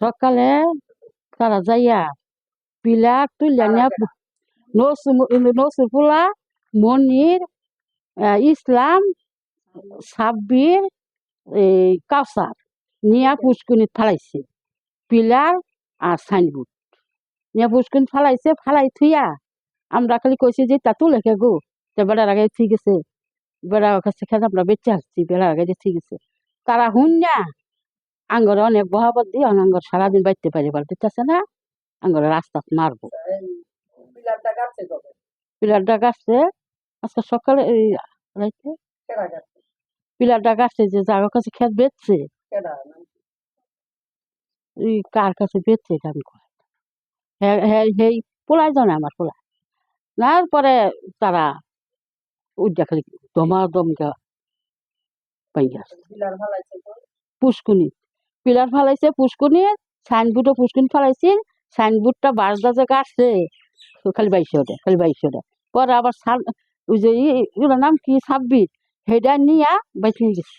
সকালে তারা যাইয়া পিলার তুইলা নিয়া নসুর পোলা মনির ইসলাম সাব্বির এই কাউসার নিয়া পুষ্কুনিত ফালাইছে। পিলার আর সাইনবোর্ড নিয়া পুষ্কুনি ফালাইছে ফালাই থুইয়া আমরা খালি কইছি যে তা তুলে কে গো। তা বেড়ার আগে ঠিক আছে। বেড়ার কাছে খেতে আমরা বেঁচে আসছি বেড়ার আগে যে ঠিক আছে। তারা হুন না আঙ্গর অনেক বহাবত দিয়ে আঙ্গর সারাদিন বাইতে পারি চাচ্ছে না? আঙ্গর রাস্তা মারবো। পিলারটা গাছছে আজকে সকালে এই রাইতে। পিলারটা গাছছে যে যার কাছে খেত বেচছে এই কার কাছে বেচছে এটা আমি কই হ্যাঁ সেই পোলাই জানে আমার পোলা। তারপরে তারা উদ্যা খালি দমা দমকে পাই গেছে পিলার ফালাইছে তো। পুষ্কুনি। পিলার ফালাইছে পুষ্কুনি সাইনবোর্ডও পুষ্কুনি ফালাইছিল সাইনবোর্ডটা বাসদা যে কাটছে। খালি বাইশে ওঠে খালি বাইশে ওঠে পরে আবার ওই যে নাম কি? সাব্বির। সেটা নিয়ে নিয়ে গেছে।